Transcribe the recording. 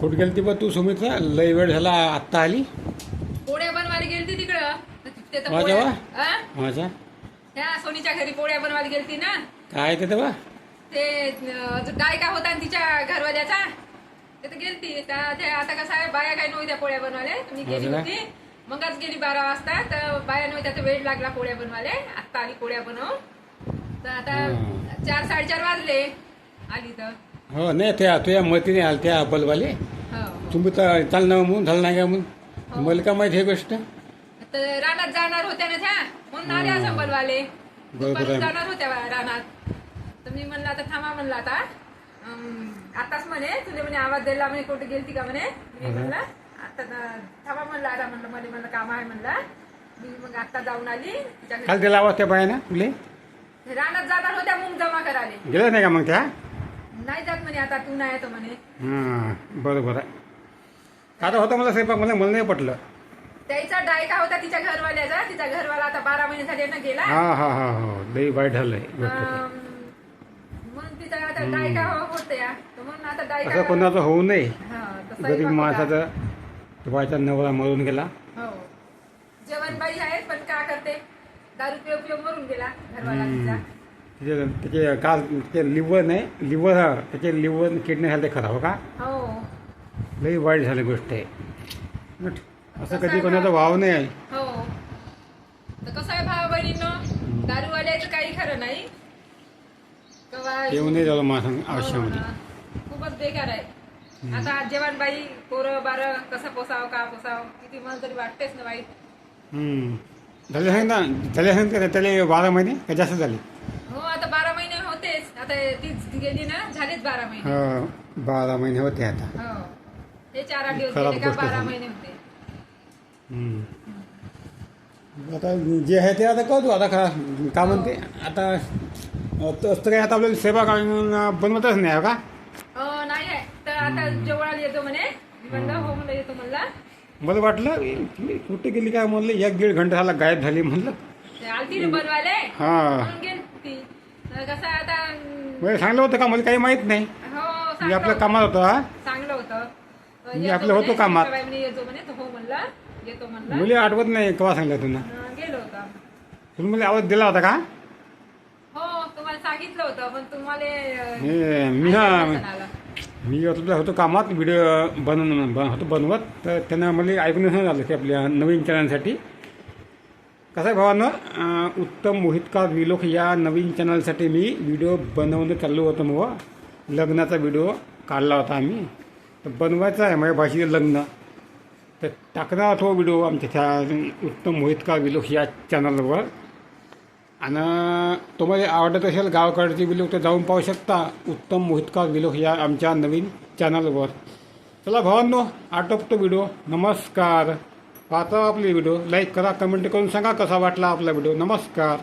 कुठं गेलती बा तू सुमित्रा? लय वेळ झाला आत्ता आली? पोळ्या बनवायला गेलती तिकडं. ते तर माझ्या पोळ्या- वा? आ? माझा त्या सोनीच्या घरी पोळ्या बनवायला गेलती ना. काय ते बा ते अं, जो डायका होता ना तिच्या घरवाल्याचा ते तर गेलती. त्या ते आता कसं आहे बाया काय नव्हत्या पोळ्या बनवाले मी गेली? होती. मगच गेली बारा वाजता. तर बाया नव्हत्या तर वेळ लागला पोळ्या बनवाले आत्ता आली पोळ्या बनव तर आता. चार साडेचार वाजले. आली तर. हो नाही त्या तुझ्या मतीने आल त्या बलवाले. हो. तुम्ही तर चाल ना म्हणून झालं नाही का म्हणून? मला का माहिती हे गोष्ट? तर रानात जाणार होत्या ना त्या? म्हणून आल्या असं बनवाले बरोबर दुपारी आहे. जाणार होत्या बा- रानात. तर मी म्हणलं आता थांबा म्हणलं आता. अं, आताच म्हणे तुझे म्हणे आवाज द्यायला म्हणे कुठे गेलती का म्हणे? मी. म्हणलं आता थांबा म्हणलं आता म्हणलं मला म्हणलं काम आहे म्हणलं. मी मग आता जाऊन आली. तिच्या घरी. काल दिला आवाज त्या बाया ना तुले रानात जाणार होत्या मूग जमा करायला गेलं नाही का मग त्या? नाही जात म्हणे आता तू नाही येतो म्हणे. हां बरोबर आहे. आता होतं मला स्वयंपाक मला मला नाही पटलं. त्याचा डायका होता तिच्या घरवाल्याचा. तिचा घरवाला आता बारा महिने झाले ना गेला. हा हा हा हो. लई वाईट झालंय. गोष्ट ती. अं, तिचा आता डायका होते तर म्हणून आता डायका असं कोणाचं होऊ नये. हा, गरीब होता. माणसाचा बायचा नवरा मरून गेला. हो. जेवणबाई आहे पण का करते? दारू पिऊ पिऊ मरून गेला घरवाला तिचा. त्याचे त्याचे काल त्याचे लिव्हर नाही लिव्हर हा त्याचे लिव्हर किडनी झालं ते खराब हो का? हो. लई वाईट झाली गोष्ट आहे. असं कधी कोणाचं वाव नाही. आहे हो. तर कसं आहे भावा बहिणीनं? दारूवाल्याचं काही खरं नाही. कवा- येऊ नाही झालं माझं आयुष्यामध्ये. हो. खूपच बेकार आहे. आता जेवणबाई पोरं बारं कसं पोसावं का पोसावं किती मला तरी वाटतेच ना बाई. हम्म. झाले सांग ना? झाले सांग का त्याला बारा महिने? का जास्त झाले हो आता बारा महिने होतेच आता तीच गेली ना झालेच बारा महिने. हो, बारा महिने होते आता. हो. हे चार आठ दिवस खराब गेले का गोष्ट बारा झाली. महिने होते. हम्म. आता जे आहे ते आता करू आता का का म्हणते आता अं, तसं काय आता आपल्याला सेवा का- बनवतच नाही हो का? अं, नाही आहे. तर आता जेवणाला येतो म्हणे. मी म्हणलं हो म्हणलं येतो म्हणला. मला वाटलं ए, कुठे गेली काय म्हणलं एक दीड घंटा झाला गायब झाली म्हणलं. ते आलती ना बनवायला. हा. म्हणून गेली. ती तर कसं आता मला सांगलं होतं का? मला काही माहीत नाही. हो मी चांगलं आपलं होतं. कामात होतो हा. चांगलं होतं. मी येतो आपलं होतो म्हणे, कामात. बाई म्हणे येतो म्हणे तर हो म्हणला येतो म्हणला. मुली आठवत नाही केव्हा सांगितलं तुला. अं, गेलो होता. तुम्ही मला आवाज दिला होता का? हो तुम्हाला सांगितलं होतं पण तुम्हाला अं, हे, मी हा ऐकायला नसेल आलं. मी आपलं होतो कामात व्हिडिओ बनवून बन होतो बनवत तर त्यांना मला ऐकून झालं की आपल्या नवीन चॅनलसाठी कसं आहे भावानं? उत्तम मोहितकार विलोक या नवीन चॅनलसाठी मी व्हिडिओ बनवणं चाललो होतं मग. लग्नाचा व्हिडिओ काढला होता आम्ही. तर बनवायचा आहे माझ्या भाषेचं लग्न. तर टाकणार तो हो व्हिडिओ आमच्या त्या उत्तम मोहितकार विलोक या चॅनलवर. आणि तुम्हाला आवडत असेल गावाकडचे विलोक तर जाऊन पाहू शकता उत्तम मोहितकार विलोक या आमच्या नवीन चॅनलवर. चला भावांनो आटोपतो व्हिडिओ. नमस्कार. पाहता आपले व्हिडिओ लाईक करा कमेंट करून सांगा कसा वाटला आपला व्हिडिओ नमस्कार.